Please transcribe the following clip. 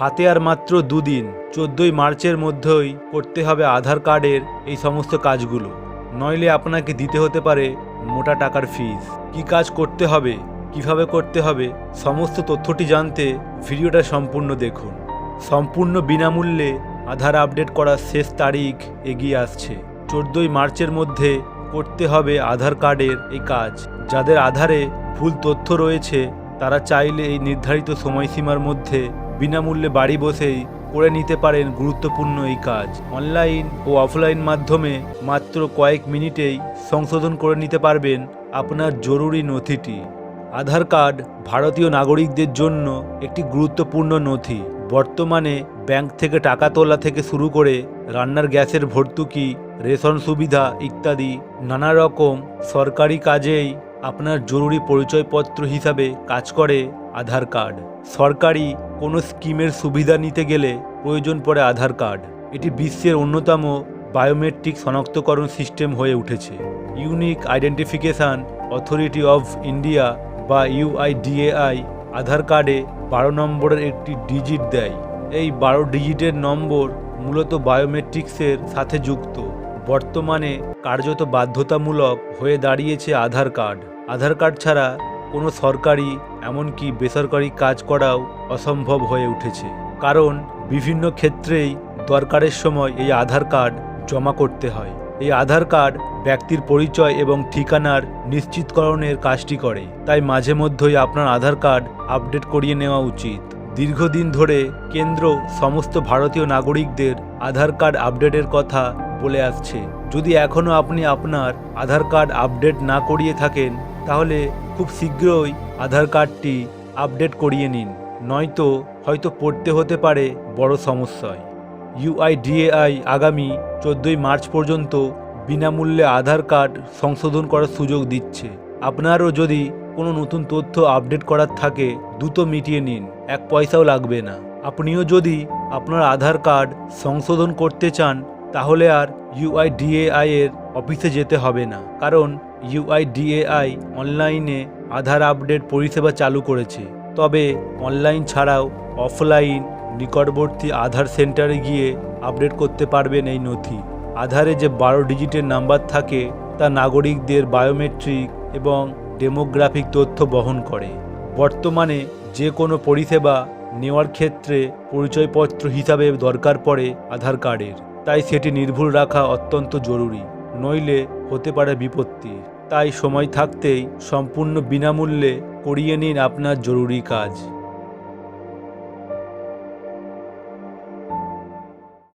হাতে আর মাত্র দুদিন, চোদ্দোই মার্চের মধ্যেই করতে হবে আধার কার্ডের এই সমস্ত কাজগুলো। নইলে আপনাকে দিতে হতে পারে মোটা টাকার ফিস কি কাজ করতে হবে, কীভাবে করতে হবে, সমস্ত তথ্যটি জানতে ভিডিওটা সম্পূর্ণ দেখুন। সম্পূর্ণ বিনামূল্যে আধার আপডেট করার শেষ তারিখ এগিয়ে আসছে। চোদ্দোই মার্চের মধ্যে করতে হবে আধার কার্ডের এই কাজ। যাদের আধারে ভুল তথ্য রয়েছে, তারা চাইলে এই নির্ধারিত সময়সীমার মধ্যে বিনামূল্যে বাড়ি বসেই করে নিতে পারেন গুরুত্বপূর্ণ এই কাজ। অনলাইন ও অফলাইন মাধ্যমে মাত্র কয়েক মিনিটেই সংশোধন করে নিতে পারবেন আপনার জরুরি নথিটি। আধার কার্ড ভারতীয় নাগরিকদের জন্য একটি গুরুত্বপূর্ণ নথি। বর্তমানে ব্যাংক থেকে টাকা তোলা থেকে শুরু করে রান্নার গ্যাসের ভর্তুকি, রেশন সুবিধা ইত্যাদি নানা রকম সরকারি কাজেই আপনার জরুরি পরিচয়পত্র হিসাবে কাজ করে আধার কার্ড। সরকারি কোনো স্কিমের সুবিধা নিতে গেলে প্রয়োজন পড়ে আধার কার্ড। এটি বিশ্বের অন্যতম বায়োমেট্রিক শনাক্তকরণ সিস্টেম হয়ে উঠেছে। Unique identification authority of India বা ইউআইডিএআই আধার কার্ডে বারো নম্বরের একটি ডিজিট দেয়। এই বারো ডিজিটের নম্বর মূলত বায়োমেট্রিক্সের সাথে যুক্ত। বর্তমানে কার্যত বাধ্যতামূলক হয়ে দাঁড়িয়েছে আধার কার্ড। আধার কার্ড ছাড়া কোনো সরকারি, এমনকি বেসরকারি কাজ করাও অসম্ভব হয়ে উঠেছে। কারণ বিভিন্ন ক্ষেত্রেই দরকারের সময় এই আধার কার্ড জমা করতে হয়। এই আধার কার্ড ব্যক্তির পরিচয় এবং ঠিকানার নিশ্চিতকরণের কাজটি করে। তাই মাঝে মধ্যেই আপনার আধার কার্ড আপডেট করিয়ে নেওয়া উচিত। দীর্ঘদিন ধরে কেন্দ্র সমস্ত ভারতীয় নাগরিকদের আধার কার্ড আপডেটের কথা বলে আসছে। যদি এখনও আপনি আপনার আধার কার্ড আপডেট না করিয়ে থাকেন তাহলে খুব শীঘ্রই আধার কার্ডটি আপডেট করিয়ে নিন, নয়তো হয়তো পড়তে হতে পারে বড় সমস্যায়। ইউআইডিএআই আগামী চোদ্দোই মার্চ পর্যন্ত বিনামূল্যে আধার কার্ড সংশোধন করার সুযোগ দিচ্ছে। আপনারও যদি কোনো নতুন তথ্য আপডেট করার থাকে, দ্রুত মিটিয়ে নিন, এক পয়সাও লাগবে না। আপনিও যদি আপনার আধার কার্ড সংশোধন করতে চান, তাহলে আর ইউআইডিএআই এর অফিসে যেতে হবে না, কারণ ইউআইডিএআই অনলাইনে আধার আপডেট পরিষেবা চালু করেছে। তবে অনলাইন ছাড়াও অফলাইন নিকটবর্তী আধার সেন্টারে গিয়ে আপডেট করতে পারবেন এই নথি। আধারে যে বারো ডিজিটের নাম্বার থাকে, তা নাগরিকদের বায়োমেট্রিক এবং ডেমোগ্রাফিক তথ্য বহন করে। বর্তমানে যে কোনো পরিষেবা নেওয়ার ক্ষেত্রে পরিচয়পত্র হিসাবে দরকার পড়ে আধার কার্ডের তাই সেটি নির্ভুল রাখা অত্যন্ত জরুরি, নইলে হতে পারে বিপত্তি। তাই সময় থাকতেই সম্পূর্ণ বিনামূল্যে করিয়ে নিন আপনার জরুরি কাজ।